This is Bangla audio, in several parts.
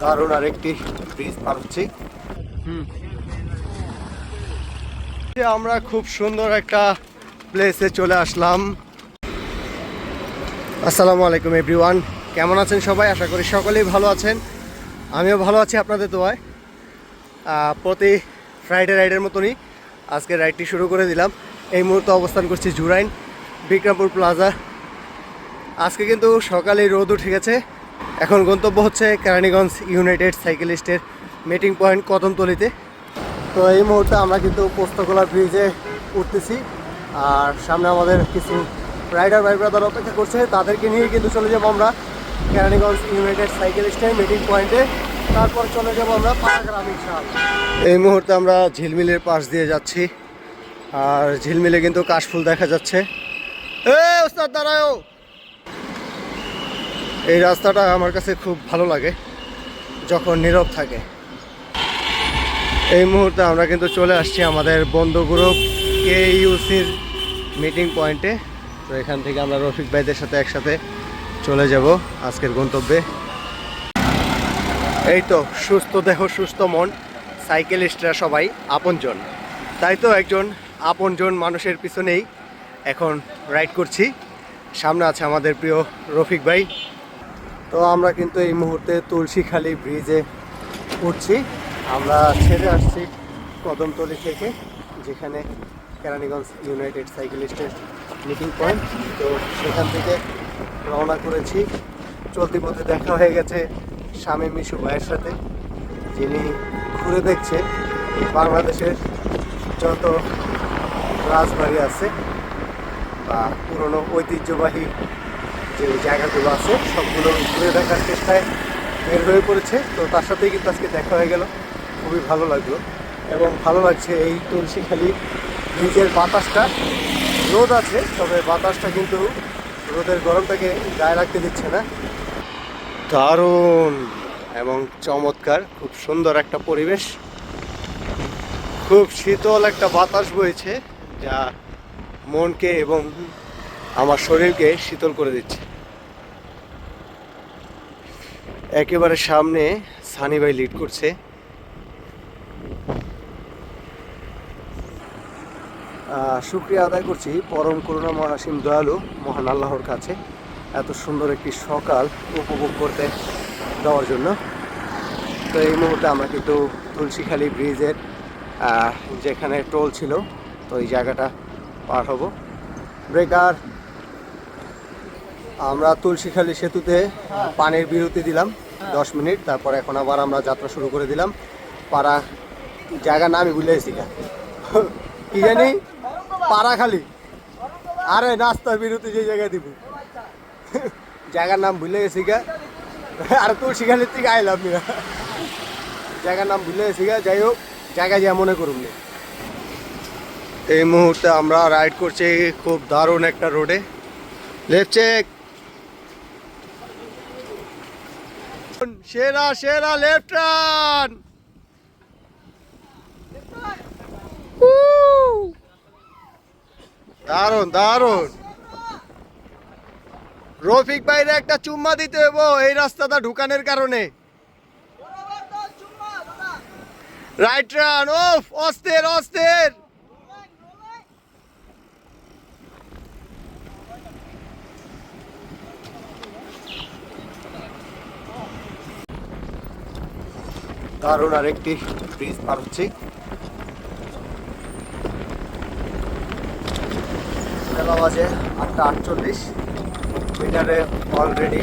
দারুণ আর একটি ব্রিজ পার হচ্ছি আমরা খুব সুন্দর একটা প্লেসে চলে আসলাম। আসসালামু আলাইকুম এভরিওয়ান কেমন আছেন সবাই? আশা করি সকলেই ভালো আছেন। আমিও ভালো আছি আপনাদের দোয়ায়। প্রতি ফ্রাইডে রাইডের মতনই আজকে রাইডটি শুরু করে দিলাম। এই মুহূর্তে অবস্থান করছি জুরাইন বিক্রমপুর প্লাজা আজকে কিন্তু সকালে রোদ উঠে গেছে। এখন গন্তব্য হচ্ছে কেরানীগঞ্জ ইউনাইটেড সাইকেলিস্টের মিটিং পয়েন্ট কদমতলিতে। তো এই মুহূর্তে আমরা কিন্তু পোস্তকোলা ব্রিজে উঠতেছি আর সামনে আমাদের কিছু রাইডার ভাই ব্রাদার অপেক্ষা করছে, তাদেরকে নিয়ে কিন্তু চলে যাব আমরা কেরানীগঞ্জ ইউনাইটেড সাইকেলিস্টের মিটিং পয়েন্টে তারপর চলে যাব আমরা পাড়াগ্রাম এই মুহূর্তে আমরা ঝিলমিলের পাশ দিয়ে যাচ্ছি আর ঝিলমিলে কিন্তু কাশফুল দেখা যাচ্ছে। এ ওস্তাদ, দাঁড়াও। এই রাস্তাটা আমার কাছে খুব ভালো লাগে, যখন নীরব থাকে। এই মুহূর্তে আমরা কিন্তু চলে আসছি আমাদের বন্ধু গ্রুপ কে ইউসির মিটিং পয়েন্টে তো এখান থেকে আমরা রফিক ভাইদের সাথে একসাথে চলে যাব আজকের গন্তব্যে। এই তো, সুস্থ দেহ, সুস্থ মন, সাইকেলিস্টরা সবাই আপনজন। তাই তো একজন আপনজন মানুষের পিছনেই এখন রাইড করছি। সামনে আছে আমাদের প্রিয় রফিক ভাই। তো আমরা কিন্তু এই মুহূর্তে তুলসীখালী ব্রিজে উঠছি। আমরা ছেড়ে আসছি কদমতলি থেকে, যেখানে কেরানীগঞ্জ ইউনাইটেড সাইকেলিস্টের মিটিং পয়েন্ট। তো সেখান থেকে রওনা করেছি। চলতি পথে দেখা হয়ে গেছে স্বামী মিশু ভাইয়ের সাথে, যিনি ঘুরে দেখছে বাংলাদেশের যত রাজবাড়ি আছে বা পুরনো ঐতিহ্যবাহী যে জায়গাগুলো আছে, সবগুলো ঘুরে দেখার চেষ্টায় বের হয়ে পড়েছে। তো তার সাথেই কিন্তু আজকে দেখা হয়ে গেল। খুবই ভালো লাগল। এবং ভালো লাগছে এই তুলসীখালি নিজের বাতাসটা রোদ আছে, তবে বাতাসটা কিন্তু রোদের গরমটাকে গায়ে রাখতে দিচ্ছে না। দারুণ এবং চমৎকার, খুব সুন্দর একটা পরিবেশ। খুব শীতল একটা বাতাস বইছে, যা মনকে এবং আমার শরীরকে শীতল করে দিচ্ছে। একেবারে সামনে সানি ভাই লিড করছে। শুক্রিয়া আদায় করছি পরম করুণা মহাসীম দয়ালু, মহান আল্লাহর কাছে। এত সুন্দর একটি সকাল উপভোগ করতে দেওয়ার জন্য। তো এই মুহূর্তে আমরা কিন্তু তুলসীখালী ব্রিজের যেখানে টোল ছিল, তো এই জায়গাটা পার হব। ব্রেকার আমরা তুলসীখালী সেতুতে পানির বিরতি দিলাম, দশ মিনিট, তারপর এখন আবার আমরা যাত্রা শুরু করে দিলাম। পাড়া জায়গা নামই ভুলে গা। কি জানি? পাড়াখালি। আরে নাস্তার বিরতি যে জায়গায় দিব। জায়গার নাম ভুলে গেছি গা। আর তুলসীখালির থেকে আইলাম জায়গার নাম ভুলে গেছি গা। যাই হোক, জায়গা যা মনে করুন এই মুহূর্তে আমরা রাইড করছি খুব দারুণ একটা রোডে লেফট চেক সেরা সেরা লেফট রান দারুণ দারুণ! রফিক ভাইরে একটা চুম্মা দিতে হইব এই রাস্তাটা ঢুকানোর কারণে। রাইট রান ওফ অস্থির অস্থির! দারুণ আর একটি ব্রিজ পার হচ্ছি। বাজে আটটা আটচল্লিশ। মিটারে অলরেডি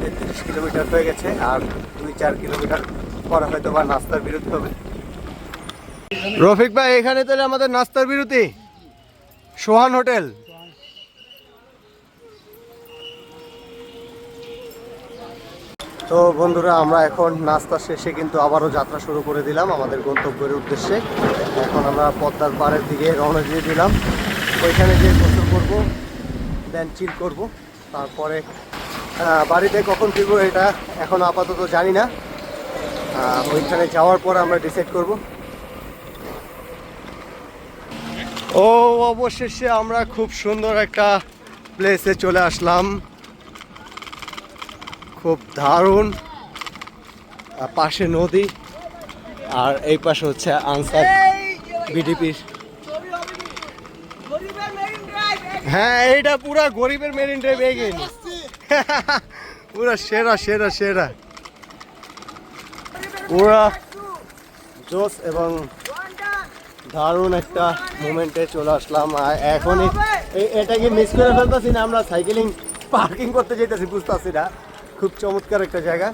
তেত্রিশ কিলোমিটার হয়ে গেছে আর দুই চার কিলোমিটার পরে হয়তো বা নাস্তার বিরতি হবে। রফিক ভাই, এখানে তাহলে আমাদের নাস্তার বিরতি। সোহান হোটেল। তো বন্ধুরা, আমরা এখন নাস্তা শেষে কিন্তু আবারও যাত্রা শুরু করে দিলাম আমাদের গন্তব্যের উদ্দেশ্যে। এখন আমরা পদ্মার পাড়ের দিকে রওনা দিয়ে দিলাম। ওইখানে গিয়ে গোসল করব, দেন চিল করব। তারপরে বাড়িতে কখন ফিরবো এটা এখন আপাতত জানি না। ওইখানে যাওয়ার পর আমরা ডিসাইড করব। ও, অবশেষে আমরা খুব সুন্দর একটা প্লেসে চলে আসলাম। খুব দারুণ পাশে নদী, আর এই পাশে হচ্ছে আনসার বিডিপির হ্যাঁ এইটা পুরা গরিবের মেরিন ড্রাইভ এগিয়ে পুরা সেরা সেরা সেরা। পুরা জোস এবং দারুণ একটা মোমেন্টে চলে আসলাম। আর এখনই এটাকে মিস করে ফেলতেছি না, আমরা সাইকেলিং পার্কিং করতে যেতেছি বুঝতেছি না। খুব চমৎকার একটা জায়গা।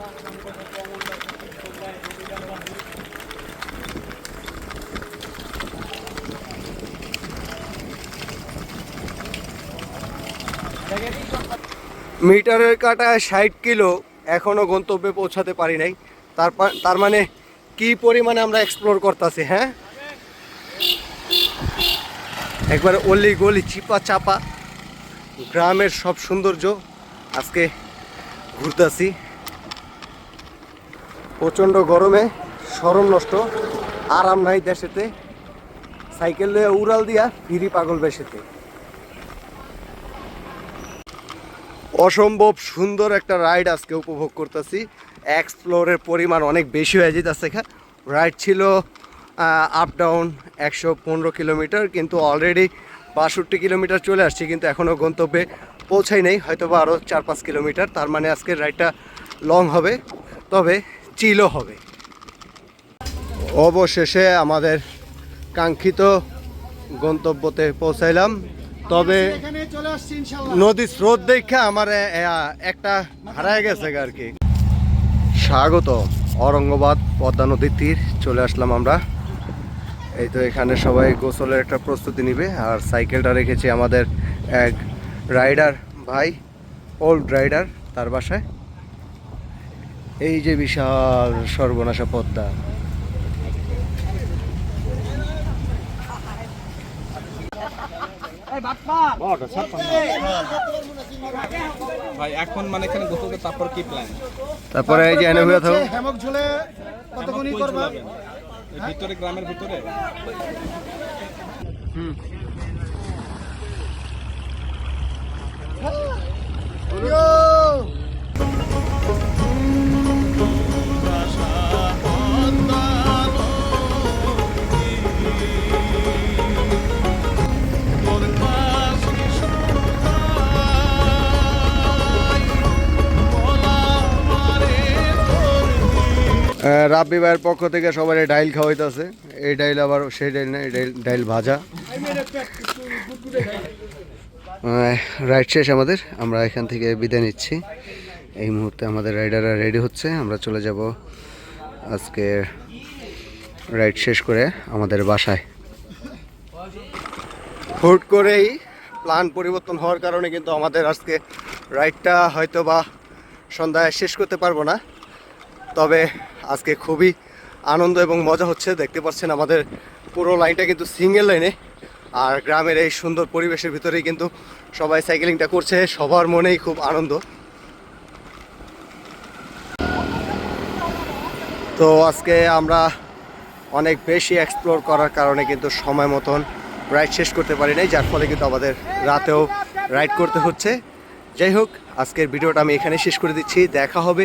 মিটারের কাটায় ষাট কিলো এখনও গন্তব্যে পৌঁছাতে পারি নাই। তার তার মানে কি পরিমাণে আমরা এক্সপ্লোর করতেছি হ্যাঁ? একবার অলি গলি চিপা চাপা, গ্রামের সব সৌন্দর্য আজকে ঘুরতেছি। প্রচণ্ড গরমে স্মরণ নষ্ট। আরাম নাই দেশেতে। সাইকেল লয়ে উড়াল দিয়া ফিরি পাগল বেশেতে অসম্ভব সুন্দর একটা রাইড আজকে উপভোগ করতেছি। এক্সপ্লোরের পরিমাণ অনেক বেশি হয়ে যেতেছে এখানে রাইড ছিল আপ ডাউন একশো পনেরো কিলোমিটার, কিন্তু অলরেডি বাষট্টি কিলোমিটার চলে আসছি, কিন্তু এখনও গন্তব্যে পৌঁছাই নেই হয়তো বা আরও চার পাঁচ কিলোমিটার। তার মানে আজকের রাইডটা লং হবে, তবে চিলও হবে। অবশেষে আমাদের কাঙ্ক্ষিত গন্তব্যতে পৌঁছাইলাম, তবে নদী স্রোত দেখে আমার একটা হারায় গেছে আর কি। স্বাগত অরঙ্গবাদ পদ্মা নদীর তীর, চলে আসলাম আমরা। এই তো এখানে সবাই গোসলের একটা প্রস্তুতি নিবে আর সাইকেলটা রেখেছি আমাদের এক রাইডার ভাই ওল্ড রাইডার তার বাসায়। এই যে বিশাল সর্বনাশা পদ্মা। ভাই এখন মানে এখানে গোসল তারপর কি প্ল্যান তারপরে এই যে এনে হয়ে থাকো হেমক ঝুলে কতক্ষণই করবা? ভিতরে গ্রামের ভিতরে? আহ, রাব্বি ভাইয়ের পক্ষ থেকে সবাই ডাইল খাওয়াইতেছে। এই ডাইল আবার সেই ডাইল না, এই ডাইল ডাইল ভাজা। রাইড শেষ আমাদের। আমরা এখান থেকে বিদায় নিচ্ছি। এই মুহূর্তে আমাদের রাইডাররা রেডি হচ্ছে। আমরা চলে যাব আজকে রাইড শেষ করে আমাদের বাসায়। হুট করেই প্ল্যান পরিবর্তন হওয়ার কারণে কিন্তু আমাদের আজকে রাইডটা হয়তো বা সন্ধ্যায় শেষ করতে পারব না। তবে আজকে খুবই আনন্দ এবং মজা হচ্ছে। দেখতে পাচ্ছেন আমাদের পুরো লাইনটা কিন্তু সিঙ্গেল লাইনে। আর গ্রামের এই সুন্দর পরিবেশের ভিতরেই কিন্তু সবাই সাইকেলিংটা করছে। সবার মনেই খুব আনন্দ। তো আজকে আমরা অনেক বেশি এক্সপ্লোর করার কারণে কিন্তু সময় মতন রাইড শেষ করতে পারি নাই, যার ফলে কিন্তু আমাদের রাতেও রাইড করতে হচ্ছে। যাই হোক, আজকের ভিডিওটা আমি এখানে শেষ করে দিচ্ছি। দেখা হবে